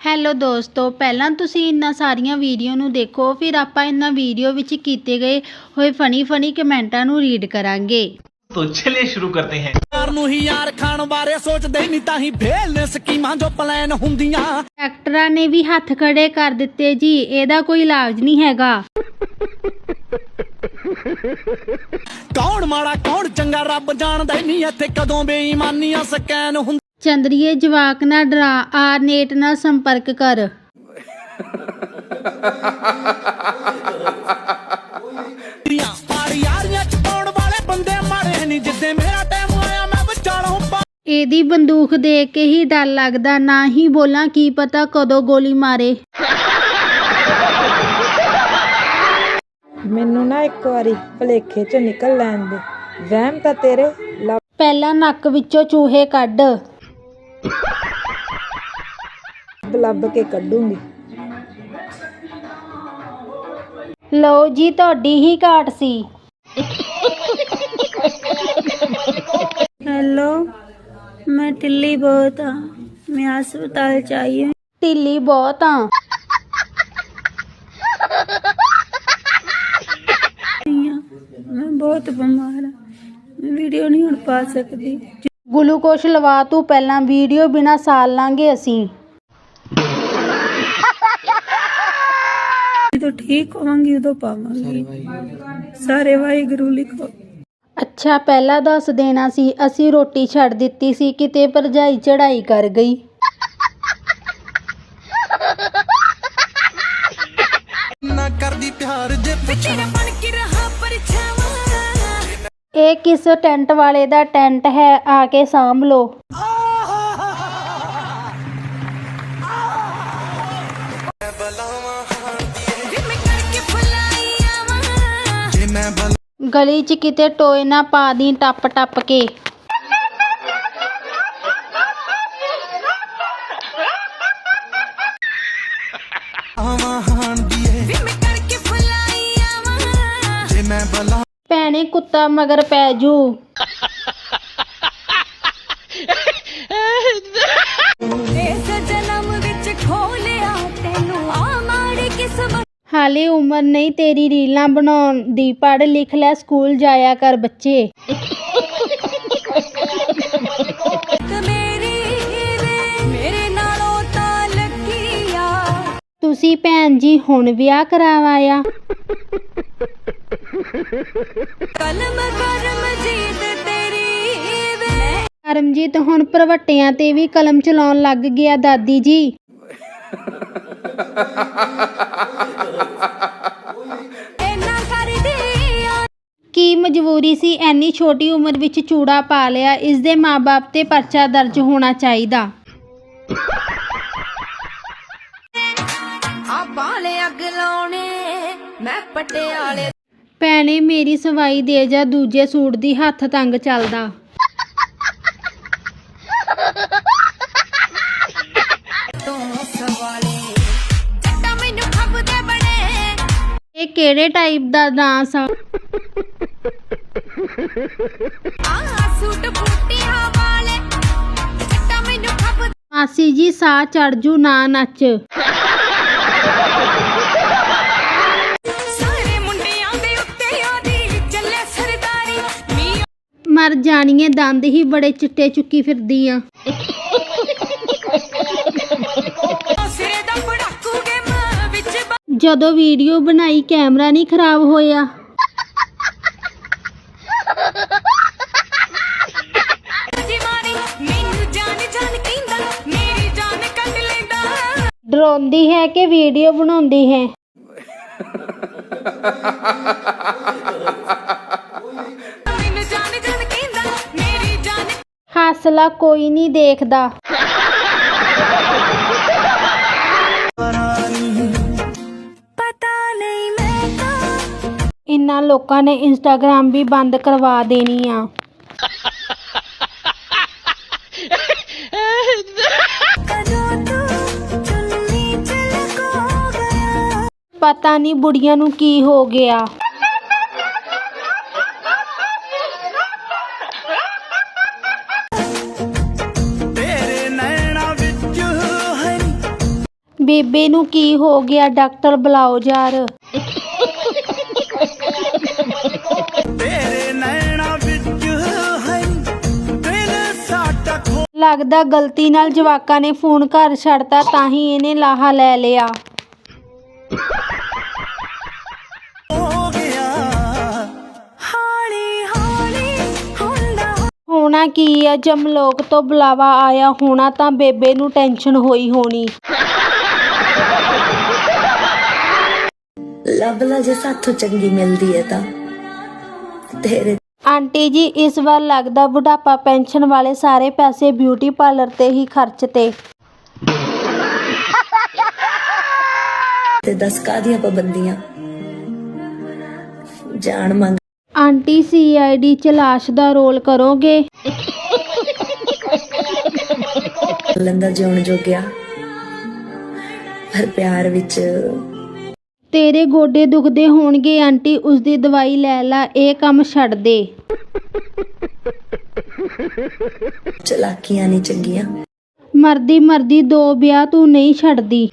Hello ਦੋਸਤੋ ਪਹਿਲਾਂ ਤੁਸੀਂ ਇਹਨਾਂ ਸਾਰੀਆਂ ਵੀਡੀਓ ਨੂੰ ਦੇਖੋ ਫਿਰ ਆਪਾਂ ਇਹਨਾਂ ਵੀਡੀਓ ਵਿੱਚ ਕੀਤੇ ਗਏ ਹੋਏ ਫਨੀ ਫਨੀ ਕਮੈਂਟਾਂ ਨੂੰ ਰੀਡ ਕਰਾਂਗੇ तो चलिए शुरू करते हैं ਯਾਰ ਨੂੰ ਹੀ ਯਾਰ ਖਾਣ ਬਾਰੇ ਸੋਚਦੇ ਨਹੀਂ ਤਾਂ ਹੀ ਫੇਲ ਨੇ ਸਕੀਮਾਂ ਜੋ ਪਲਾਨ ਹੁੰਦੀਆਂ ਡਾਕਟਰਾਂ ਨੇ ਵੀ ਹੱਥ ਖੜੇ ਕਰ ਦਿੱਤੇ ਜੀ ਇਹਦਾ ਕੋਈ ਇਲਾਜ ਨਹੀਂ ਹੈਗਾ ਕੌਣ ਮਾੜਾ ਕੌਣ ਚੰਗਾ ਰੱਬ ਜਾਣਦਾ ਹੀ ਨਹੀਂ ਇੱਥੇ ਕਦੋਂ ਬੇਈਮਾਨੀਆਂ ਸਕੈਨ ਚੰਦਰੀਏ ਜਵਾਕ ਨਾ ਡਰਾ ਆ ਨੇਟ ਨਾਲ ਸੰਪਰਕ ਕਰ। ਹੁੰਦੀਆਂ ਪਾੜ ਯਾਰੀਆਂ ਚ ਪਾਉਣ ਵਾਲੇ ਬੰਦੇ ਮਾੜੇ ਨਹੀਂ ਜਿੱਦੇ ਮੇਰਾ ਟਾਈਮ ਆਇਆ ਮੈਂ ਵਿਚਾਲੋਂ ਪਾ ਇਹਦੀ ਬੰਦੂਕ ਦੇਖ ਕੇ ਹੀ ਡਰ ਲੱਗਦਾ ਨਾ ਹੀ ਬੋਲਾਂ ਕੀ ਪਤਾ ਕਦੋਂ ਗੋਲੀ ਮਾਰੇ। ਮੈਨੂੰ ਨਾ ਇੱਕ ਵਾਰੀ ਭਲੇਖੇ ਚ ਨਿਕਲ ਲੈਣ ਦੇ। ਵਹਿਮ ਤਾਂ ਤੇਰੇ ਲੱਭ ਪਹਿਲਾਂ ਨੱਕ ਵਿੱਚੋਂ ਚੂਹੇ ਕੱਢ। ਲੱਭ ਕੇ ਕੱਢੂੰਗੀ ਲਓ ਜੀ ਤੁਹਾਡੀ ਹੀ ਘਾਟ ਸੀ हेलो मैं टिल्ली बहुत हाँ मैं अस्पताल चाहिए ਢਿੱਲੀ ਬਹੁਤ ਆ मैं बहुत बीमार हाँ मैं वीडियो नहीं उड़ पा सकती ਗਲੂਕੋਸ਼ ਲਵਾ ਤੂੰ ਪਹਿਲਾਂ ਵੀਡੀਓ ਬਿਨਾ ਸਾਲ ਲਾਂਗੇ ਅਸੀਂ। ਜਦੋਂ ਠੀਕ ਹੋਵਾਂਗੀ ਉਦੋਂ ਪਾਵਾਂਗੀ। ਸਾਰੇ ਵਾਹਿਗੁਰੂ ਲਿਖੋ। ਅੱਛਾ ਪਹਿਲਾਂ ਦੱਸ ਦੇਣਾ ਸੀ ਅਸੀਂ ਰੋਟੀ ਛੱਡ ਦਿੱਤੀ ਸੀ ਕਿਤੇ ਭਰਜਾਈ ਚੜਾਈ ਕਰ ਗਈ। ਨਾ ਕਰਦੀ ਪਿਆਰ ਜੇ ਪਿੱਛੇ। ਕਿਸ ਟੈਂਟ ਵਾਲੇ ਦਾ ਟੈਂਟ ਹੈ? ਆ ਕੇ ਸਾਂਭ ਲੋ ਗਲੀ 'ਚ ਕਿਤੇ ਟੋਏ ਨਾ ਪਾ ਦੀ ਟੱਪ ਟੱਪ ਕੇ। ਭੈਣੇ ਕੁੱਤਾ ਮਗਰ ਪੈ ਜੂ। ਇਸ ਜਨਮ ਵਿੱਚ ਖੋਲਿਆ ਤੈਨੂੰ। ਆ ਮਾੜੀ ਕਿਸਮਤ ਹਾਲੇ ਉਮਰ ਨਹੀਂ ਤੇਰੀ ਰੀਲਾਂ ਬਣਾਉਣ ਦੀ ਪੜ੍ਹ ਲਿਖ ਲੈ ਸਕੂਲ ਜਾਇਆ ਕਰ ਬੱਚੇ। ਮੇਰੀ ਵੇ ਮੇਰੇ ਨਾਲੋਂ ਤਾਂ ਲੱਗੀ ਆ। ਤੁਸੀਂ ਭੈਣ ਜੀ ਹੁਣ ਵਿਆਹ ਕਰਾਵਾਇਆ ਕਲਮ ਕਰਮ ਜੀਤ ਤੇਰੀ ਕਰਮਜੀਤ ਹੁਣ ਪ੍ਰਵੱਟਿਆਂ ਤੇ ਵੀ ਕਲਮ ਚਲਾਉਣ ਲੱਗ ਗਿਆ, ਦਾਦੀ ਜੀ। ਕੀ ਮਜਬੂਰੀ ਸੀ ਐਨੀ ਛੋਟੀ ਉਮਰ ਵਿੱਚ ਚੂੜਾ ਪਾ ਲਿਆ, ਇਸ ਦੇ ਮਾਪੇ ਤੇ ਪਰਚਾ ਦਰਜ ਹੋਣਾ ਚਾਹੀਦਾ। ਆ ਬਾਲੇ ਅੱਗ ਲਾਉਣੇ, ਮੈਂ ਪਟਿਆਲੇ ਭੈਣੇ, ਮੇਰੀ ਸਵਾਈ ਦੇ ਜਾ ਦੂਜੇ ਸੂਟ ਦੀ ਹੱਥ ਤੰਗ ਚੱਲਦਾ। ਇਹ ਕਿਹੜੇ ਟਾਈਪ ਦਾ ਡਾਂਸ ਆ? ਮਾਸੀ ਜੀ, ਸਾਹ ਚੜ ਜੂ ਨਾ ਨੱਚ। ਮਰ ਜਾਣੀਏ, ਦੰਦ ਹੀ ਬੜੇ ਚਿੱਟੇ ਚੁੱਕੀ ਫਿਰਦੀ ਆ। ਜਦੋਂ ਵੀਡੀਓ ਬਣਾਈ, ਕੈਮਰਾ ਨਹੀਂ ਖਰਾਬ ਹੋਇਆ। ਡਰਾਉਂਦੀ ਹੈ ਕਿ ਵੀਡੀਓ ਬਣਾਉਂਦੀ ਹੈ? ਹੱਸਲਾ ਕੋਈ ਨਹੀਂ ਦੇਖਦਾ। ਪਤਾ ਨਹੀਂ ਮੈਂ ਤਾਂ ਇਨ੍ਹਾਂ ਲੋਕਾਂ ਨੇ ਇੰਸਟਾਗ੍ਰਾਮ ਵੀ ਬੰਦ ਕਰਵਾ ਦੇਣੀ ਆ। ਪਤਾ ਨਹੀਂ ਬੁੜੀਆਂ ਨੂੰ ਕੀ ਹੋ ਗਿਆ। ਬੇਬੇ ਨੂੰ ਕੀ ਹੋ ਗਿਆ? ਡਾਕਟਰ ਬੁਲਾਓ ਯਾਰ। ਤੇਰੇ ਨੈਣਾ ਵਿੱਚ ਹੈ ਦਿਲ ਸਾਡਾ ਖੋ ਲੱਗਦਾ ਗਲਤੀ ਨਾਲ ਜਵਾਕਾਂ ਨੇ ਫੋਨ ਘਰ ਛੱਡਤਾ ਤਾਂ ਹੀ ਇਹਨੇ ਲਾਹਾ ਲੈ ਲਿਆ। ਗਿਆ। ਹੌਲੀ ਹੌਲੀ ਹੁੰਦਾ ਹੋਣਾ ਕੀ ਆ? ਜਮਲੋਕ ਤੋਂ ਬੁਲਾਵਾ ਆਇਆ ਹੋਣਾ ਤਾਂ ਬੇਬੇ ਨੂੰ ਟੈਨਸ਼ਨ ਹੋਈ ਹੋਣੀ। ਲੱਭ ਲਾ ਜੇ ਸਾਥੋਂ ਚੰਗੀ ਮਿਲਦੀ ਹੈ ਤਾਂ। ਤੇਰੇ ਆਂਟੀ ਜੀ ਇਸ ਵਾਰ ਲੱਗਦਾ ਬੁਢਾਪਾ ਪੈਨਸ਼ਨ ਵਾਲੇ ਸਾਰੇ ਪੈਸੇ ਬਿਊਟੀ ਪਾਰਲਰ ਤੇ ਹੀ ਖਰਚਤੇ ਤੇ। ਦਸ ਕਾਦੀਆਂ ਪਾਬੰਦੀਆਂ? ਜਾਨ ਮੰਗ। ਆਂਟੀ ਸੀਆਈਡੀ ਚ ਲਾਸ਼ ਦਾ ਰੋਲ ਕਰੋਗੇ? ਲੰਦਾ ਜਿਉਣ ਜੋਗਿਆ। ਪਰ ਪਿਆਰ ਵਿੱਚ ਤੇਰੇ ਗੋਡੇ ਦੁਖਦੇ ਹੋਣਗੇ ਆਂਟੀ ਉਸ ਦੀ ਦਵਾਈ ਲੈ ਲੈ ਇਹ ਕੰਮ ਛੱਡ ਦੇ। ਚਲਾਕੀਆਂ ਨਹੀਂ ਚੰਗੀਆਂ। ਮਰਦੀ ਮਰਦੀ ਦੋ ਵਿਆਹ ਤੂੰ ਨਹੀਂ ਛੱਡਦੀ।